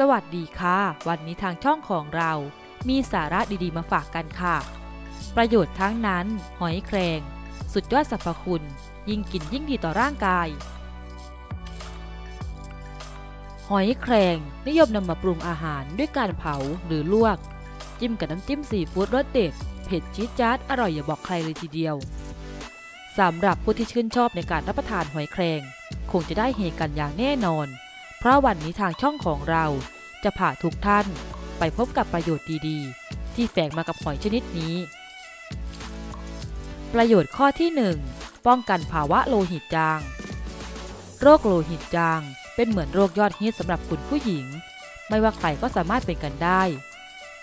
สวัสดีค่ะ วันนี้ทางช่องของเรา มีสาระดีๆมาฝากกันค่ะ ประโยชน์ทั้งนั้น หอยแครง สุดยอดสรรพคุณ ยิ่งกินยิ่งดีต่อร่างกาย หอยแครงนิยมนำมาปรุงอาหารด้วยการเผาหรือลวก จิ้มกับน้ำจิ้มซีฟู้ดรสเด็ดเผ็ดจี๊ดจ๊าดอร่อยอย่าบอกใครเลยทีเดียวสำหรับผู้ที่ชื่นชอบในการรับประทานหอยแครง คงจะได้เฮกันอย่างแน่นอน เพราะวันนี้ทางช่องของเราจะพาทุกท่านไปพบกับประโยชน์ดีๆ ที่แฝงมากับหอยชนิดนี้ ประโยชน์ข้อที่ 1 ป้องกันภาวะโลหิตจาง โรคโลหิตจาง เป็นเหมือนโรคยอดฮิตสำหรับคุณผู้หญิง ไม่ว่าใครก็สามารถเป็นกันได้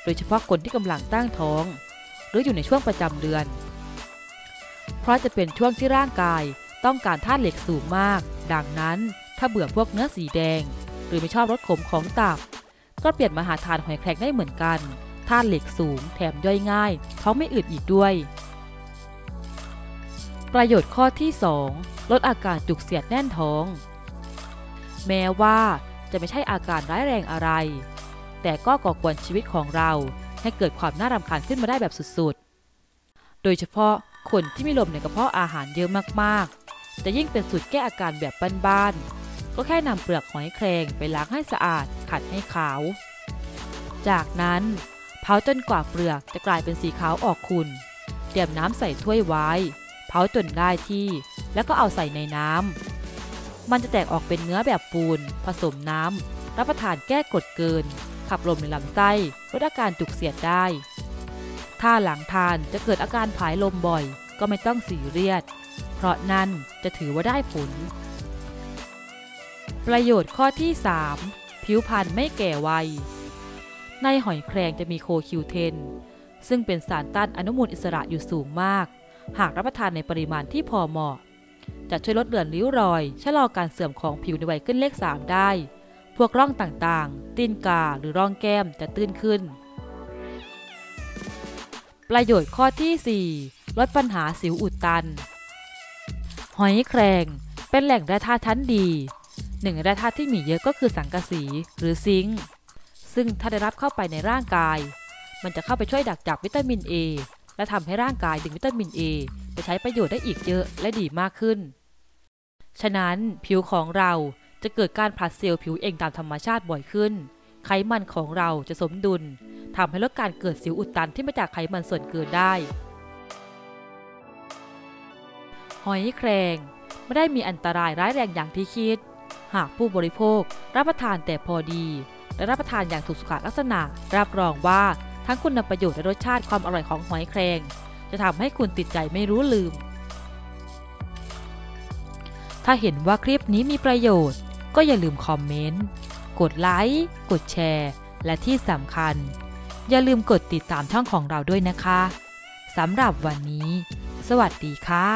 โดยเฉพาะคนที่กำลังตั้งท้อง หรืออยู่ในช่วงประจำเดือน เพราะจะเป็นช่วงที่ร่างกายต้องการธาตุเหล็กสูงมาก ดังนั้น ถ้าเบื่อพวกเนื้อสีแดง หรือไม่ชอบรสขมของตับ ก็เปลี่ยนมาหาทานหอยแครงได้เหมือนกันธาตุเหล็กสูงแถมย่อยง่าย ท้องไม่อืดอีกด้วย ประโยชน์ข้อที่ 2 ลดอาการจุกเสียดแน่นท้อง แม้ว่าจะไม่ใช่อาการร้ายแรงอะไร แต่ก็ก่อกวนชีวิตของเราให้เกิดความน่ารำคาญขึ้นมาได้แบบสุดๆ โดยเฉพาะคนที่มีลมในกระเพาะอาหารเยอะมากๆ จะยิ่งเป็นสูตรแก้อาการแบบบ้านๆ ก็แค่นำเปลือกหอยแครงไปล้างให้สะอาดขัดให้ขาว จากนั้นเผาจนกว่าเปลือกจะกลายเป็นสีขาวออกขุ่นเตรียมน้ำใส่ถ้วยไว้เผาจนได้ที่ แล้วก็เอาใส่ในน้ำมันจะแตกออกเป็นเนื้อแบบปูน ผสมน้ำรับประทานแก้กดเกิน ขับลมในลำไส้ลดอาการจุกเสียดได้ ถ้าหลังทานจะเกิดอาการผายลมบ่อย ก็ไม่ต้องสีเรียด เพราะนั่นจะถือว่าได้ผล ประโยชน์ข้อที่ 3 ผิวพรรณไม่แก่วัย ในหอยแครงจะมีโคคิวเทน ซึ่งเป็นสารต้านอนุมูลอิสระอยู่สูงมาก หากรับประทานในปริมาณที่พอเหมาะ จะช่วยลดเลือนริ้วรอย ชะลอการเสื่อมของผิวในวัยขึ้นเลข 3 ได้ พวกร่องต่างๆ ตีนกาหรือร่องแก้มจะตื้นขึ้น ประโยชน์ข้อที่ 4 ลดปัญหาสิวอุดตัน หอยแครงเป็นแหล่งแร่ธาตุชั้นดี หนึ่งแร่ธาตุที่มีเยอะก็คือสังกะสีหรือซิงค์ซึ่งถ้าได้รับเข้าไปในร่างกาย มันจะเข้าไปช่วยดักจับวิตามิน A และทำให้ร่างกายดึงวิตามิน A ไปใช้ประโยชน์ได้อีกเยอะและดีมากขึ้น ฉะนั้นผิวของเราจะเกิดการผลัดเซลล์ผิวเองตามธรรมชาติบ่อยขึ้น ไขมันของเราจะสมดุลทำให้ลดการเกิดสิวอุดตันที่มาจากไขมันส่วนเกินได้ หอยแครงไม่ได้มีอันตรายร้ายแรงอย่างที่คิด หากผู้บริโภครับประทานแต่พอดี และรับประทานอย่างถูกสุขลักษณะ รับรองว่าทั้งคุณประโยชน์และรสชาติความอร่อยของหอยแครง จะทำให้คุณติดใจไม่รู้ลืม ถ้าเห็นว่าคลิปนี้มีประโยชน์ ก็อย่าลืมคอมเมนต์ กดไลค์ กดแชร์ และที่สำคัญ อย่าลืมกดติดตามช่องของเราด้วยนะคะสำหรับวันนี้ สวัสดีค่ะ